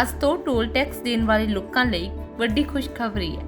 ਅੱਜ ਤੋਂ toll tax ਦੇਣ ਵਾਲੇ ਲੋਕਾਂ ਲਈ ਵੱਡੀ ਖੁਸ਼ਖਬਰੀ ਹੈ।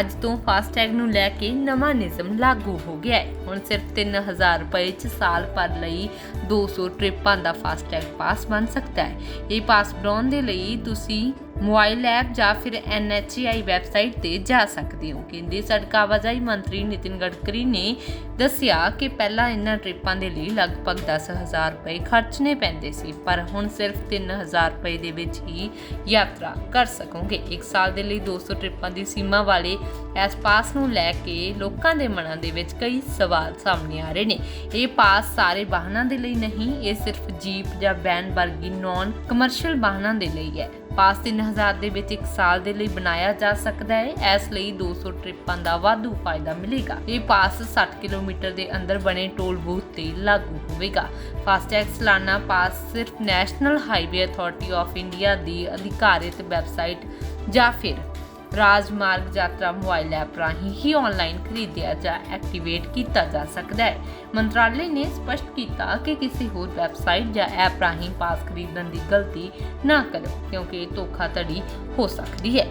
ਅੱਜ ਤੋਂ ਫਾਸਟੈਗ ਨੂੰ ਲੈ ਕੇ ਨਵਾਂ ਨਿਯਮ ਲਾਗੂ ਹੋ ਗਿਆ ਹੈ। ਹੁਣ ਸਿਰਫ 3000 ਰੁਪਏ ਚ ਸਾਲ ਭਰ ਲਈ 200 ਟ੍ਰਿਪਾਂ ਦਾ ਫਾਸਟੈਗ ਪਾਸ ਬਣ ਸਕਦਾ ਹੈ। ਇਹ ਪਾਸ ਬਣਾਉਣ ਦੇ ਲਈ ਤੁਸੀਂ ਮੋਬਾਈਲ ਐਪ ਜਾਂ ਫਿਰ NHAI ਵੈਬਸਾਈਟ ਤੇ ਜਾ ਸਕਦੇ ਹੋ। ਕੇਂਦਰੀ ਸੜਕ ਆਵਾਜਾਈ ਮੰਤਰੀ ਨਿਤਿਨ ਗਡਕਰੀ ਨੇ ਦੱਸਿਆ ਕਿ ਪਹਿਲਾਂ ਇਹਨਾਂ ਟ੍ਰਿਪਾਂ ਦੇ ਲਈ ਲਗਭਗ 10000 ਰੁਪਏ ਖਰਚਣੇ ਪੈਂਦੇ ਸੀ, ਪਰ ਹੁਣ ਸਿਰਫ 3000 ਰੁਪਏ ਦੇ ਵਿੱਚ ਹੀ ਯਾਤਰਾ ਕਰ ਸਕੋਗੇ। ਇੱਕ ਸਾਲ ਦੇ ਲਈ 200 ਟ੍ਰਿਪਾਂ ਦੀ ਸੀਮਾ ਵਾਲੇ ਇਸ ਪਾਸ ਨੂੰ ਲੈ ਕੇ ਲੋਕਾਂ ਦੇ ਮਨਾਂ ਦੇ ਵਿੱਚ ਕਈ ਸਵਾਲ ਸਾਹਮਣੇ ਆ ਰਹੇ ਨੇ। ਇਹ ਪਾਸ ਸਾਰੇ ਵਾਹਨਾਂ ਦੇ ਲਈ ਨਹੀਂ, ਇਹ ਸਿਰਫ ਜੀਪ ਜਾਂ ਵੈਨ ਵਰਗੀ ਨਾਨ ਕਮਰਸ਼ੀਅਲ ਵਾਹਨਾਂ ਦੇ ਲਈ ਹੈ। ਪਾਸ 3000 ਦੇ ਵਿੱਚ ਇੱਕ ਸਾਲ ਦੇ ਲਈ ਬਣਾਇਆ ਜਾ ਸਕਦਾ ਹੈ। ਇਸ ਲਈ 200 ਟ੍ਰਿਪਾਂ ਦਾ ਵਾਧੂ ਫਾਇਦਾ ਮਿਲੇਗਾ। ਇਹ ਪਾਸ 60 ਕਿਲੋਮੀਟਰ ਦੇ ਅੰਦਰ ਬਣੇ ਟੋਲ ਬੂਥ ਤੇ ਲਾਗੂ ਹੋਵੇਗਾ। ਫਾਸਟੈਗ ਸਾਲਾਨਾ ਪਾਸ ਸਿਰਫ national highway authority of India ਦੀ ਅਧਿਕਾਰਿਤ ਵੈਬਸਾਈਟ ਜਾਂ ਫਿਰ ਰਾਜਮਾਰਗ ਯਾਤਰਾ ਮੋਬਾਈਲ ਐਪ ਰਾਹੀਂ ਹੀ ਆਨਲਾਈਨ ਖਰੀਦਿਆ ਜਾਂ ਐਕਟੀਵੇਟ ਕੀਤਾ ਜਾ ਸਕਦਾ ਹੈ। ਮੰਤਰਾਲੇ ਨੇ ਸਪਸ਼ਟ ਕੀਤਾ ਕਿ ਕਿਸੇ ਹੋਰ ਵੈਬਸਾਈਟ ਜਾਂ ਐਪ ਰਾਹੀਂ ਪਾਸ ਖਰੀਦਣ ਦੀ ਗਲਤੀ ਨਾ ਕਰੋ, ਕਿਉਂਕਿ ਇਹ ਧੋਖਾਧੜੀ ਹੋ ਸਕਦੀ ਹੈ।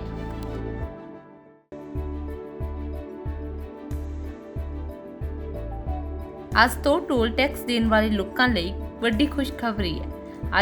ਅੱਜ ਤੋਂ ਟੋਲ ਟੈਕਸ ਦੇਣ ਵਾਲੇ ਲੋਕਾਂ ਲਈ ਵੱਡੀ ਖੁਸ਼ਖਬਰੀ ਹੈ।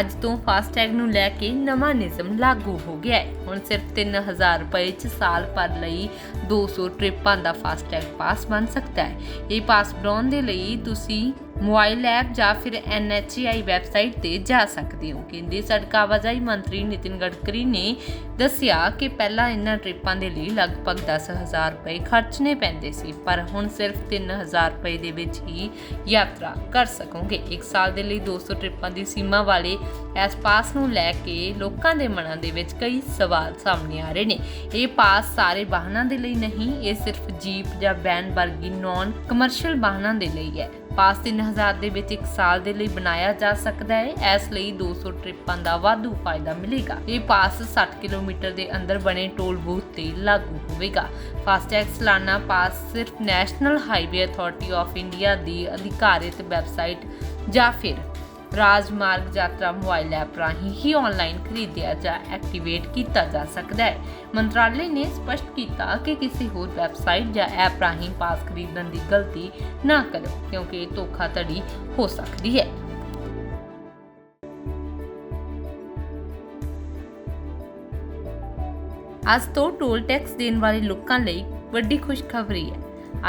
ਅੱਜ ਤੋਂ ਫਾਸਟੈਗ ਨੂੰ ਲੈ ਕੇ ਨਵਾਂ ਨਿਯਮ ਲਾਗੂ ਹੋ ਗਿਆ ਹੈ। ਹੁਣ ਸਿਰਫ 3000 ਰੁਪਏ ਚ ਸਾਲ ਭਰ ਲਈ 200 ਟ੍ਰਿਪਾਂ ਦਾ ਫਾਸਟੈਗ ਪਾਸ ਬਣ ਸਕਦਾ ਹੈ। ਇਹ ਪਾਸ ਬਣਾਉਣ ਦੇ ਲਈ ਤੁਸੀਂ ਮੋਬਾਈਲ ਐਪ ਜਾਂ ਫਿਰ NHAI ਵੈਬਸਾਈਟ ਤੇ ਜਾ ਸਕਦੇ ਹੋ। ਕੇਂਦਰੀ ਸੜਕ ਆਵਾਜਾਈ ਮੰਤਰੀ ਨਿਤਿਨ ਗਡਕਰੀ ਨੇ ਦੱਸਿਆ ਕਿ ਪਹਿਲਾਂ ਇਹਨਾਂ ਟ੍ਰਿਪਾਂ ਦੇ ਲਈ ਲਗਭਗ 10000 ਰੁਪਏ ਖਰਚਣੇ ਪੈਂਦੇ ਸੀ, ਪਰ ਹੁਣ ਸਿਰਫ 3000 ਰੁਪਏ ਦੇ ਵਿੱਚ ਹੀ ਯਾਤਰਾ ਕਰ ਸਕੋਗੇ। ਇੱਕ ਸਾਲ ਦੇ ਲਈ 200 ਟ੍ਰਿਪਾਂ ਦੀ ਸੀਮਾ ਵਾਲੇ ਇਸ ਪਾਸ ਨੂੰ ਲੈ ਕੇ ਲੋਕਾਂ ਦੇ ਮਨਾਂ ਦੇ ਵਿੱਚ ਕਈ ਸਵਾਲ ਸਾਹਮਣੇ ਆ ਰਹੇ ਨੇ। ਇਹ ਪਾਸ ਸਾਰੇ ਵਾਹਨਾਂ ਦੇ ਲਈ ਨਹੀਂ, ਇਹ ਸਿਰਫ ਜੀਪ ਜਾਂ ਵੈਨ ਵਰਗੀ ਨਾਨ ਕਮਰਸ਼ੀਅਲ ਵਾਹਨਾਂ ਦੇ ਲਈ ਹੈ। ਪਾਸ 3000 ਦੇ ਵਿੱਚ ਇੱਕ ਸਾਲ ਦੇ ਲਈ ਬਣਾਇਆ ਜਾ ਸਕਦਾ ਹੈ। ਇਸ ਲਈ 200 ਟ੍ਰਿਪਾਂ ਦਾ ਵਾਧੂ ਫਾਇਦਾ ਮਿਲੇਗਾ। ਇਹ ਪਾਸ 60 ਕਿਲੋਮੀਟਰ ਦੇ ਅੰਦਰ ਬਣੇ ਟੋਲ ਬੂਥ ਤੇ ਲਾਗੂ ਹੋਵੇਗਾ। ਫਾਸਟੈਗ ਸਾਲਾਨਾ ਪਾਸ ਸਿਰਫ national highway authority of India ਦੀ ਅਧਿਕਾਰਿਤ ਵੈਬਸਾਈਟ ਜਾਂ ਫਿਰ ਰਾਜਮਾਰਗ ਯਾਤਰਾ ਮੋਬਾਈਲ ਐਪ ਰਾਹੀਂ ਹੀ ਆਨਲਾਈਨ ਖਰੀਦਿਆ ਜਾਂ ਐਕਟੀਵੇਟ ਕੀਤਾ ਜਾ ਸਕਦਾ ਹੈ। ਮੰਤਰਾਲੇ ਨੇ ਸਪਸ਼ਟ ਕੀਤਾ ਕਿ ਕਿਸੇ ਹੋਰ ਵੈਬਸਾਈਟ ਜਾਂ ਐਪ ਰਾਹੀਂ ਪਾਸ ਖਰੀਦਣ ਦੀ ਗਲਤੀ ਨਾ ਕਰੋ, ਕਿਉਂਕਿ ਇਹ ਧੋਖਾਧੜੀ ਹੋ ਸਕਦੀ ਹੈ। ਅੱਜ ਤੋਂ ਟੋਲ ਟੈਕਸ ਦੇਣ ਵਾਲੇ ਲੋਕਾਂ ਲਈ ਵੱਡੀ ਖੁਸ਼ਖਬਰੀ ਹੈ।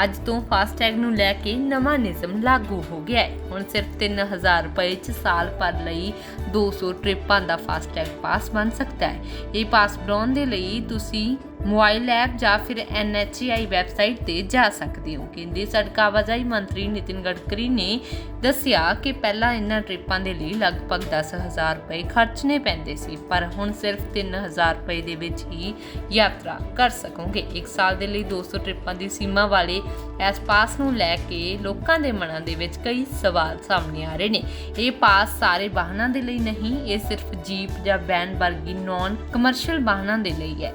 ਅੱਜ ਤੋਂ ਫਾਸਟੈਗ ਨੂੰ ਲੈ ਕੇ ਨਵਾਂ ਨਿਯਮ ਲਾਗੂ ਹੋ ਗਿਆ ਹੈ। ਹੁਣ ਸਿਰਫ 3000 ਰੁਪਏ ਚ ਸਾਲ ਭਰ ਲਈ 200 ਟ੍ਰਿਪਾਂ ਦਾ ਫਾਸਟੈਗ ਪਾਸ ਬਣ ਸਕਦਾ ਹੈ। ਇਹ ਪਾਸ ਬਣਾਉਣ ਦੇ ਲਈ ਤੁਸੀਂ ਮੋਬਾਈਲ ਐਪ ਜਾਂ ਫਿਰ NHAI ਵੈਬਸਾਈਟ ਤੇ ਜਾ ਸਕਦੇ ਹੋ। ਕੇਂਦਰੀ ਸੜਕ ਆਵਾਜਾਈ ਮੰਤਰੀ ਨਿਤਿਨ ਗਡਕਰੀ ਨੇ ਦੱਸਿਆ ਕਿ ਪਹਿਲਾਂ ਇਹਨਾਂ ਟ੍ਰਿਪਾਂ ਦੇ ਲਈ ਲਗਭਗ 10000 ਰੁਪਏ ਖਰਚਣੇ ਪੈਂਦੇ ਸੀ, ਪਰ ਹੁਣ ਸਿਰਫ 3000 ਰੁਪਏ ਦੇ ਵਿੱਚ ਹੀ ਯਾਤਰਾ ਕਰ ਸਕੋਗੇ। ਇੱਕ ਸਾਲ ਦੇ ਲਈ 200 ਟ੍ਰਿਪਾਂ ਦੀ ਸੀਮਾ ਵਾਲੇ ਇਸ ਪਾਸ ਨੂੰ ਲੈ ਕੇ ਲੋਕਾਂ ਦੇ ਮਨਾਂ ਦੇ ਵਿੱਚ ਕਈ ਸਵਾਲ ਸਾਹਮਣੇ ਆ ਰਹੇ ਨੇ। ਇਹ ਪਾਸ ਸਾਰੇ ਵਾਹਨਾਂ ਦੇ ਲਈ ਨਹੀਂ, ਇਹ ਸਿਰਫ ਜੀਪ ਜਾਂ ਵੈਨ ਵਰਗੀ ਨਾਨ ਕਮਰਸ਼ੀਅਲ ਵਾਹਨਾਂ ਦੇ ਲਈ ਹੈ।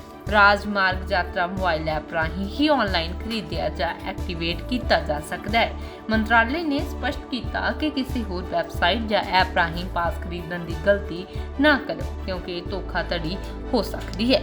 ਰਾਜਮਾਰਗ ਯਾਤਰਾ ਮੋਬਾਈਲ ਐਪ ਰਾਹੀਂ ਹੀ ਆਨਲਾਈਨ ਖਰੀਦਿਆ ਜਾਂ ਐਕਟੀਵੇਟ ਕੀਤਾ ਜਾ ਸਕਦਾ ਹੈ। ਮੰਤਰਾਲੇ ਨੇ ਸਪਸ਼ਟ ਕੀਤਾ ਕਿ ਕਿਸੇ ਹੋਰ ਵੈਬਸਾਈਟ ਜਾਂ ਐਪ ਰਾਹੀਂ ਪਾਸ ਖਰੀਦਣ ਦੀ ਗਲਤੀ ਨਾ ਕਰੋ, ਕਿਉਂਕਿ ਧੋਖਾਧੜੀ ਹੋ ਸਕਦੀ ਹੈ।